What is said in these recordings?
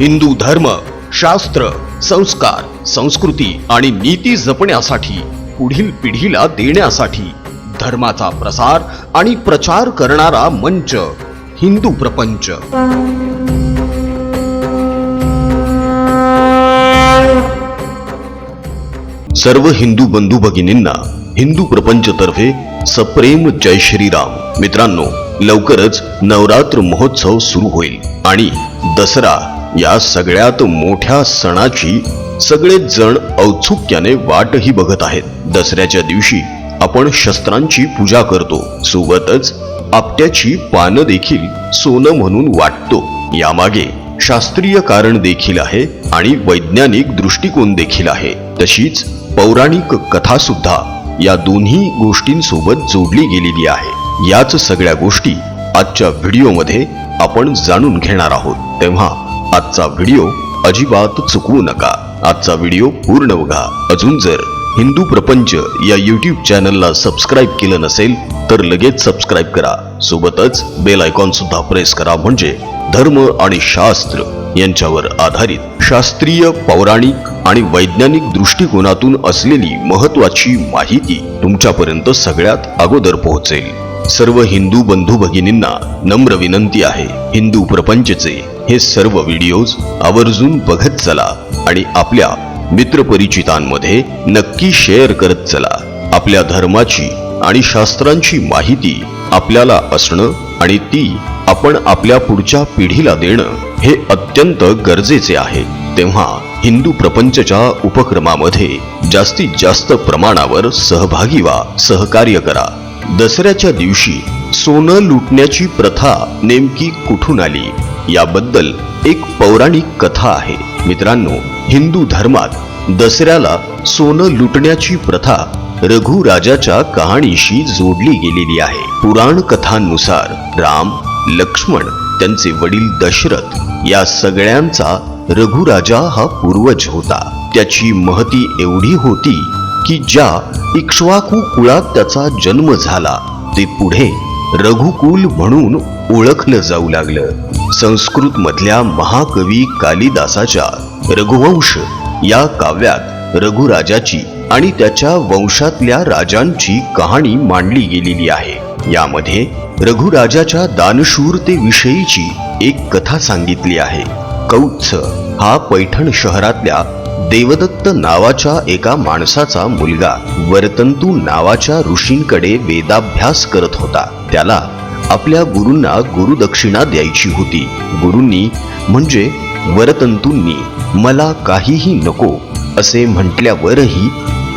हिंदू धर्म शास्त्र संस्कार संस्कृती आणि नीती जपण्यासाठी पुढील पिढीला देण्यासाठी धर्माचा प्रसार आणि प्रचार करणारा मंच हिंदू प्रपंच. सर्व हिंदू बंधू भगिनींना हिंदू प्रपंच तर्फे सप्रेम जय श्रीराम. मित्रांनो लवकरच नवरात्र महोत्सव सुरू होईल आणि दसरा या सगळ्यात मोठ्या सणाची सगळेच जण औत्सुक्याने वाटही बघत आहेत. दसऱ्याच्या दिवशी आपण शस्त्रांची पूजा करतो. सोबतच आपट्याची पानं देखील सोनं म्हणून वाटतो. यामागे शास्त्रीय कारण देखील आहे आणि वैज्ञानिक दृष्टिकोन देखील आहे. तशीच पौराणिक कथा सुद्धा या दोन्ही गोष्टींसोबत जोडली गेलेली आहे. याच सगळ्या गोष्टी आजच्या व्हिडिओमध्ये आपण जाणून घेणार आहोत. तेव्हा आजचा व्हिडिओ अजिबात चुकवू नका. आजचा व्हिडिओ पूर्ण बघा. अजून जर हिंदू प्रपंच या यूट्यूब चॅनलला सबस्क्राईब केलं नसेल तर लगेच सबस्क्राईब करा. सोबतच बेल आयकॉन सुद्धा प्रेस करा. म्हणजे धर्म आणि शास्त्र यांच्यावर आधारित शास्त्रीय पौराणिक आणि वैज्ञानिक दृष्टिकोनातून असलेली महत्वाची माहिती तुमच्यापर्यंत सगळ्यात अगोदर पोहोचेल. सर्व हिंदू बंधू भगिनींना नम्र विनंती आहे हिंदू प्रपंचचे हे सर्व व्हिडिओज आवर्जून बघत चला आणि आपल्या मित्रपरिचितांमध्ये नक्की शेअर करत चला. आपल्या धर्माची आणि शास्त्रांची माहिती आपल्याला असणं आणि ती आपण आपल्या पुढच्या पिढीला देणं हे अत्यंत गरजेचे आहे. तेव्हा हिंदू प्रपंचच्या उपक्रमामध्ये जास्तीत जास्त प्रमाणावर सहभागी व्हा सहकार्य करा. दसऱ्याच्या दिवशी सोनं लुटण्याची प्रथा नेमकी कुठून आली? याबद्दल एक पौराणिक कथा आहे. मित्रांनो हिंदू धर्मात दसऱ्याला सोनं लुटण्याची प्रथा रघुराजाच्या कहाणीशी जोडली गेलेली आहे. पुराण कथांनुसार राम लक्ष्मण त्यांचे वडील दशरथ या सगळ्यांचा रघुराजा हा पूर्वज होता. त्याची महती एवढी होती की ज्या इक्ष्वाकू कुळात त्याचा जन्म झाला ते पुढे रघुकुल म्हणून ओळखलं जाऊ लागलं. संस्कृत मधल्या महाकवी कालिदासाच्या रघुवंश या काव्यात रघुराजाची आणि त्याच्या वंशातल्या राजांची कहाणी मांडली गेलेली आहे. यामध्ये रघुराजाच्या दानशूरतेविषयीची एक कथा सांगितली आहे. कौत्स हा पैठण शहरातल्या देवदत्त नावाच्या एका माणसाचा मुलगा वरतंतू नावाच्या ऋषींकडे वेदाभ्यास करत होता. त्याला आपल्या गुरूंना गुरुदक्षिणा द्यायची होती. गुरूंनी म्हणजे वरतंतूंनी मला काहीही नको असे म्हटल्यावरही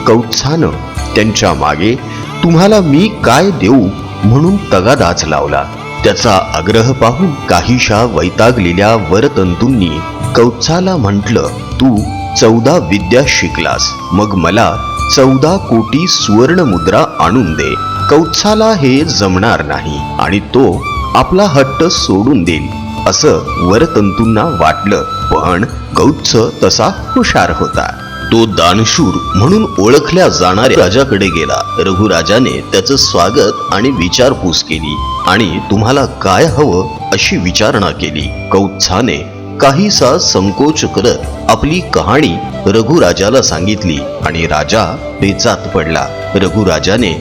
कौत्सानं त्यांच्या मागे तुम्हाला मी काय देऊ? म्हणून तगादाच लावला. त्याचा आग्रह पाहून काहीशा वैतागलेल्या वरतंतूंनी कौत्साला म्हटलं तू चौदा विद्या शिकलास. मग मला चौदा कोटी सुवर्ण मुद्रा आणून दे. कौत्साला हे जमणार नाही आणि तो आपला हट्ट सोडून देईल. असं वरतंतूंना वाटलं पण कौत्स तसा हुशार होता. तो दानशूर म्हणून ओळखल्या जाणाऱ्या राजाकडे गेला. रघुराजाने त्याचं स्वागत आणि विचारपूस केली आणि तुम्हाला काय हवं अशी विचारणा केली. कौत्साने काहीसा संकोच करत आपली कहाणी रघुराजाला सांगितली आणि राजा बेचात पडला. रघुराजाने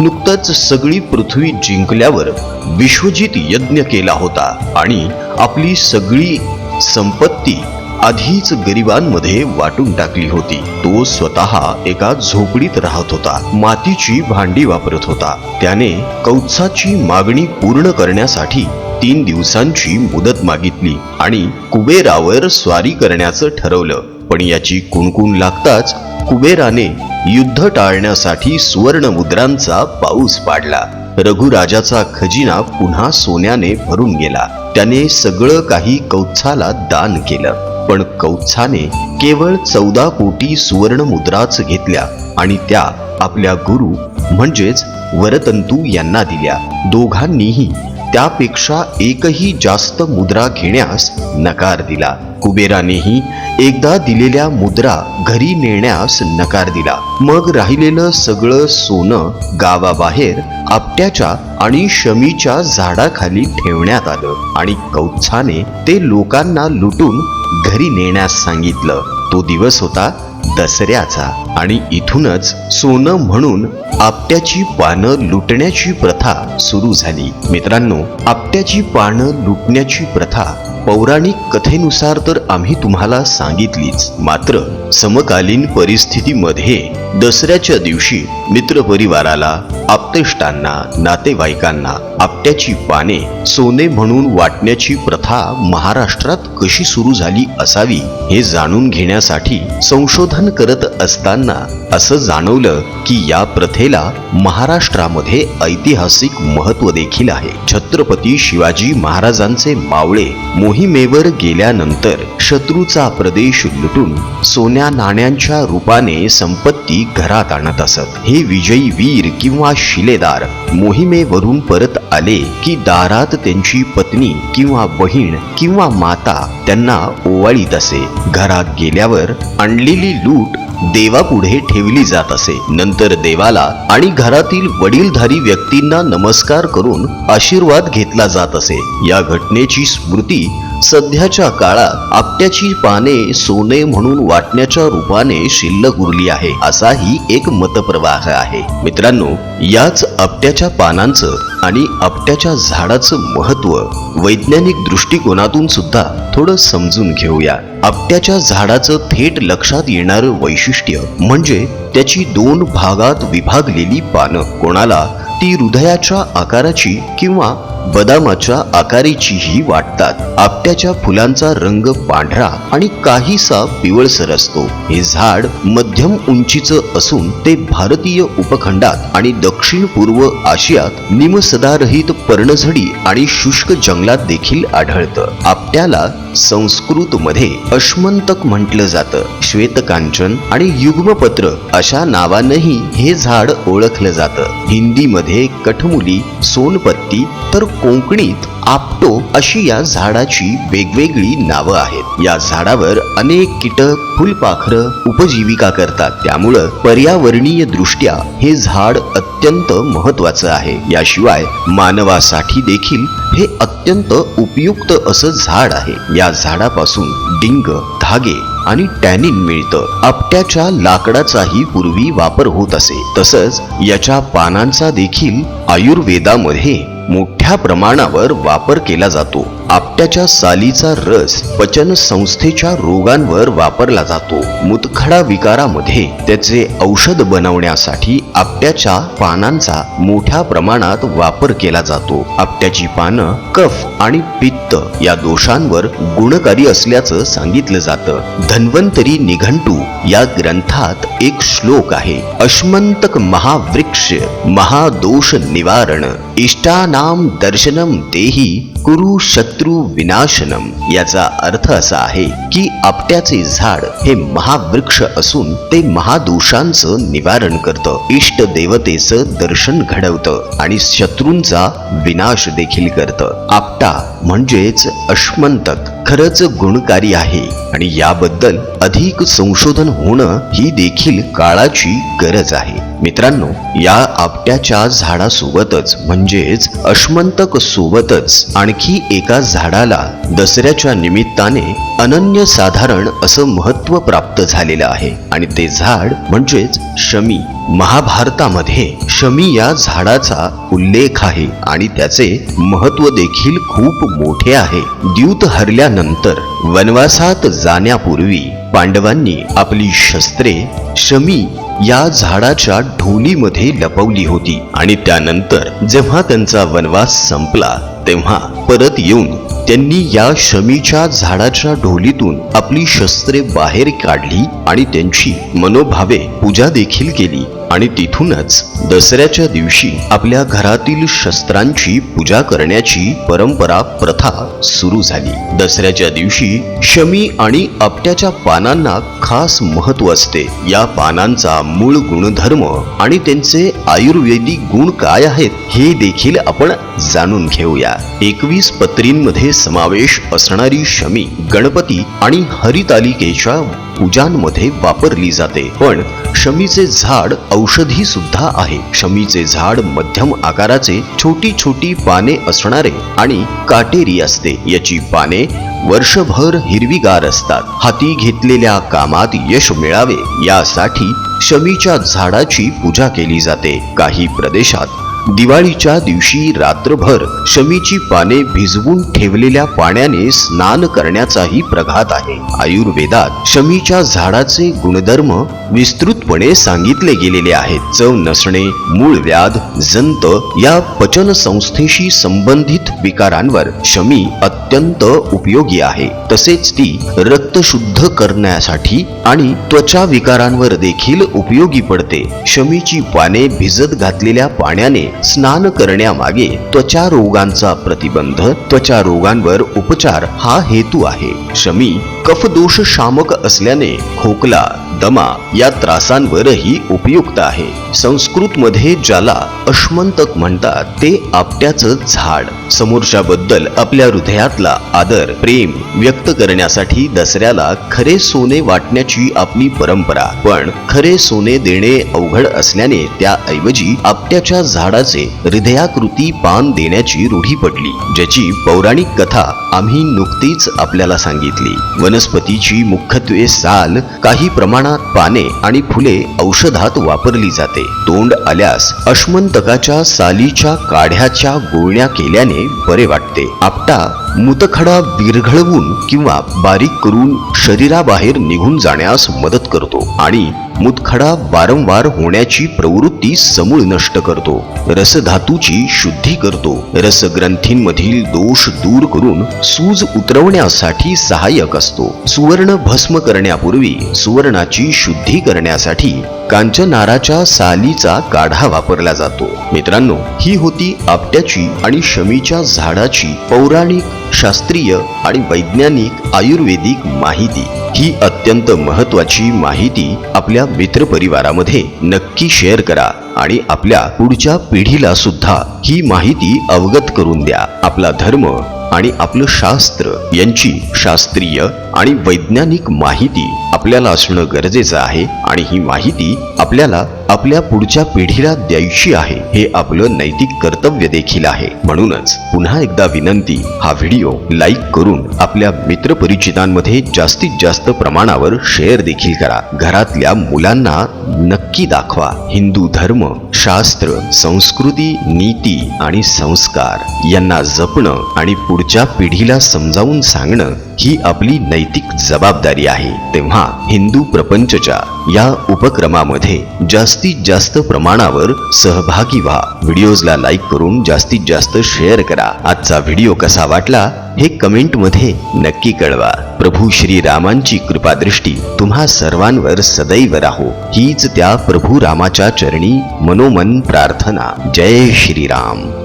नुकतंच सगळी पृथ्वी जिंकल्यावर विश्वजित यज्ञ केला होता आणि आपली सगळी संपत्ती आधीच गरिबांमध्ये वाटून टाकली होती. तो स्वतः एका झोपडीत राहत होता. मातीची भांडी वापरत होता. त्याने कौत्साची मागणी पूर्ण करण्यासाठी तीन दिवसांची मुदत मागितली आणि कुबेरावर स्वारी करण्याचं ठरवलं. पण याची कुणकुण लागताच कुबेराने युद्ध टाळण्यासाठी सुवर्ण मुद्रांचा पाऊस पाडला. रघुराजाचा खजिना पुन्हा सोन्याने भरून गेला. त्याने सगळं काही कौत्साला दान केलं. पण कौत्साने केवळ चौदा कोटी सुवर्ण मुद्राच घेतल्या आणि त्या आपल्या गुरु म्हणजेच वरतंतू यांना दिल्या. दोघांनीही त्यापेक्षा एकही जास्त मुद्रा घेण्यास नकार दिला. कुबेरानेही एकदा दिलेल्या मुद्रा घरी नेण्यास नकार दिला. मग राहिलेलं सगळं सोनं गावाबाहेर आपट्याच्या आणि शमीच्या झाडाखाली ठेवण्यात आलं आणि कौत्साने ते लोकांना लुटून घरी नेण्यास सांगितलं. तो दिवस होता दसऱ्याचा. आणि इथूनच सोनं म्हणून आपट्याची पानं लुटण्याची प्रथा सुरू झाली. मित्रांनो आपट्याची पानं लुटण्याची प्रथा पौराणिक कथेनुसार तर आम्ही तुम्हाला सांगितलीच. मात्र समकालीन परिस्थितीमध्ये दसऱ्याच्या दिवशी मित्रपरिवाराला आप्तेष्टांना नातेवाईकांना आपट्याची पाने सोने म्हणून वाटण्याची प्रथा महाराष्ट्रात कशी सुरू झाली असावी हे जाणून घेण्यासाठी संशोधन करत असताना असं जाणवलं की या प्रथेला महाराष्ट्रामध्ये ऐतिहासिक महत्त्व देखील आहे. छत्रपती शिवाजी महाराजांचे मावळे मोहिमेवर गेल्यानंतर शत्रूचा प्रदेश लुटून सोन्या नाण्यांच्या रूपाने संपत्ती घरात आणत असत. हे विजयी वीर किंवा शिलेदार मोहिमेवरून परत आले की दारात त्यांची पत्नी किंवा बहीण किंवा माता त्यांना ओवाळीत असे. घरात गेल्यावर आणलेली लूट देवापुढे ठेवली जात असे. नंतर देवाला आणि घरातील वडीलधारी व्यक्तींना नमस्कार करून आशीर्वाद घेतला जात असे. या घटनेची स्मृती सध्याच्या काळात आपट्याची पाने सोने म्हणून वाटण्याच्या रूपाने शिल्लक उरली आहे. असाही एक मतप्रवाह आहे. मित्रांनो याच आपट्याच्या पानांचं आणि आपट्याच्या झाडाचं महत्त्व वैज्ञानिक दृष्टिकोनातून सुद्धा थोडं समजून घेऊया. आपट्याच्या झाडाचं थेट लक्षात येणारं वैशिष्ट्य म्हणजे त्याची दोन भागात विभागलेली पानं. कोणाला? ती हृदयाच्या आकाराची किंवा बदामाच्या आकारीचीही वाटतात. आपट्याच्या फुलांचा रंग पांढरा आणि काहीसा पिवळसर असतो. हे झाड मध्यम उंचीचं असून ते भारतीय उपखंडात आणि दक्षिण पूर्व आशियात निमस सदारहित पर्णझडी आणि शुष्क जंगलात देखील आढळतं. आपट्याला संस्कृत मध्ये अश्मंतक म्हटलं जातं. श्वेतकांचन आणि युग्मपत्र अशा नावानंही हे झाड ओळखलं जातं. हिंदीमध्ये कठमुली सोनपत्ती तर कोकणीत आपटो अशी या झाडाची वेगवेगळी नावं आहेत. या झाडावर अनेक कीटक फुलपाखरं उपजीविका करतात. त्यामुळं पर्यावरणीय दृष्ट्या हे झाड अत्यंत महत्वाचं आहे. याशिवाय मानवासाठी देखील हे अत्यंत उपयुक्त असं झाड आहे. या झाडापासून डिंग धागे आणि टॅनिन मिळतं. आपट्याच्या लाकडाचाही पूर्वी वापर होत असे. तसंच याच्या पानांचा देखील आयुर्वेदामध्ये मोठ्या प्रमाणावर वापर केला जातो. आपट्याच्या सालीचा रस पचन संस्थेच्या रोगांवर वापरला जातो. मुतखडा विकारामध्ये त्याचे औषध बनवण्यासाठी आपट्याच्या पानांचा मोठ्या प्रमाणात वापर केला जातो. आपट्याची पानं कफ आणि पित्त या दोषांवर गुणकारी असल्याचं सांगितलं जातं. धन्वंतरी निघंटू या ग्रंथात एक श्लोक आहे. अश्मंतक महावृक्ष महादोष निवारण इष्टानाम दर्शनम देही कुरु शत्रू विनाशनम याचा अर्थ असा आहे की आपट्याचे झाड हे महावृक्ष असून ते महादोषांचं निवारण करतं. इष्ट देवतेचं दर्शन घडवतं आणि शत्रूंचा विनाश देखील करतं. आपटा म्हणजेच अश्मंतक. खरंच गुणकारी आहे आणि याबद्दल अधिक संशोधन होणं ही देखील काळाची गरज आहे. मित्रांनो या आपट्याच्या झाडासोबतच म्हणजेच अश्मंतक सोबतच आणखी एका झाडाला दसऱ्याच्या निमित्ताने अनन्य साधारण असं महत्त्व प्राप्त झालेलं आहे. आणि ते झाड म्हणजेच शमी. महाभारतामध्ये शमी या झाडाचा उल्लेख आहे आणि त्याचे महत्त्व देखील खूप मोठे आहे. द्यूत हरल्यानंतर वनवासात जाण्यापूर्वी पांडवांनी आपली शस्त्रे शमी या झाडाच्या ढोलीमध्ये लपवली होती. आणि त्यानंतर जेव्हा त्यांचा वनवास संपला तेव्हा परत येऊन त्यांनी या शमीच्या झाडाच्या ढोलीतून आपली शस्त्रे बाहेर काढली आणि त्यांची मनोभावे पूजा देखील केली. आणि तिथूनच दसऱ्याच्या दिवशी आपल्या घरातील शस्त्रांची पूजा करण्याची परंपरा प्रथा सुरू झाली. दसऱ्याच्या दिवशी शमी आणि आपट्याच्या पानांना खास महत्त्व असते. या पानांचा मूळ गुणधर्म आणि त्यांचे आयुर्वेदिक गुण काय आहेत हे देखील आपण जाणून घेऊया. एकवीस पत्रींमध्ये समावेश असणारी शमी गणपती आणि हरितालिकेच्या पूजांमध्ये वापरली जाते. पण शमीचे झाड औषधी सुद्धा आहे. शमीचे झाड मध्यम आकाराचे छोटी छोटी पाने असणारे आणि काटेरी असते. याची पाने वर्षभर हिरवीगार असतात. हाती घेतलेल्या कामात यश मिळावे यासाठी शमीच्या झाडाची पूजा केली जाते. काही प्रदेशात दिवाळीच्या दिवशी रात्रभर शमीची पाने भिजवून ठेवलेल्या पाण्याने स्नान करण्याचाही प्रघात आहे. आयुर्वेदात शमीच्या झाडाचे गुणधर्म विस्तृतपणे सांगितले गेलेले आहेत. चव नसणे मूळ व्याध जंत या पचन संस्थेशी संबंधित विकारांवर शमी अत्यंत उपयोगी आहे. तसेच ती रक्त शुद्ध करण्यासाठी आणि त्वचा विकारांवर देखील उपयोगी पडते. शमीची पाने भिजत घातलेल्या पाण्याने स्नान करण्यामागे त्वचा रोगांचा प्रतिबंध त्वचा रोगांवर उपचार हा हेतू आहे. शमी कफदोष शामक असल्याने खोकला दमा या त्रासांवरही उपयुक्त आहे. संस्कृत मध्ये ज्याला अश्मंतक म्हणतात ते आपट्याचं झाड. समोरच्याबद्दल आपल्या हृदयातला आदर प्रेम व्यक्त करण्यासाठी दसऱ्याला खरे सोने वाटण्याची आपली परंपरा. पण खरे सोने देणे अवघड असल्याने त्याऐवजी आपट्याच्या झाडाचे हृदयाकृती पान देण्याची रूढी पडली ज्याची पौराणिक कथा आम्ही नुकतीच आपल्याला सांगितली. वनस्पतीची मुख्यत्वे साल काही प्रमाणात पाने आणि फुले औषधात वापरली जाते. तोंड आल्यास अश्मंतकाच्या सालीच्या काढ्याच्या गोळण्या केल्याने बरे वाटते. आपटा मुतखडा विरघळवून किंवा बारीक करून शरीराबाहेर निघून जाण्यास मदत करतो आणि मुतखडा वारंवार होण्याची प्रवृत्ती समूळ नष्ट करतो. रसधातूची शुद्धी करतो. रसग्रंथींमधील दोष दूर करून सूज उतरवण्यासाठी सहाय्यक असतो. सुवर्ण भस्म करण्यापूर्वी सुवर्णाची शुद्धी करण्यासाठी कांचनाराच्या सालीचा काढा वापरला जातो. मित्रांनो ही होती आपट्याची आणि शमीच्या झाडाची पौराणिक शास्त्रीय आणि वैज्ञानिक आयुर्वेदिक माहिती. ही अत्यंत महत्वाची माहिती आपल्या मित्रपरिवारामध्ये नक्की शेअर करा आणि आपल्या पुढच्या पिढीला सुद्धा ही माहिती अवगत करून द्या. आपला धर्म आणि आपलं शास्त्र यांची शास्त्रीय आणि वैज्ञानिक माहिती आपल्याला असणं गरजेचं आहे आणि ही माहिती आपल्याला आपल्या पुढच्या पिढीला द्यायची आहे हे आपलं नैतिक कर्तव्य देखील आहे. म्हणूनच पुन्हा एकदा विनंती हा व्हिडिओ लाईक करून आपल्या मित्रपरिचितांमध्ये जास्तीत जास्त प्रमाणावर शेअर देखील करा. घरातल्या मुलांना नक्की दाखवा हिंदू धर्म शास्त्र संस्कृती नीती आणि संस्कार. यांना जपणं आणि पुढच्या पिढीला समजावून सांगणं ही आपली नैतिक जबाबदारी आहे. तेव्हा हिंदू प्रपंचच्या या उपक्रमामध्ये जास्तीत जास्त प्रमाणावर सहभागी व्हा. व्हिडिओजला लाईक करून जास्तीत जास्त शेअर करा. आजचा व्हिडिओ कसा वाटला हे कमेंटमध्ये नक्की कळवा. प्रभू श्री रामांची कृपादृष्टी तुम्हा सर्वांवर सदैव राहो. हीच त्या प्रभू रामाच्या चरणी मनोमन प्रार्थना. जय श्रीराम.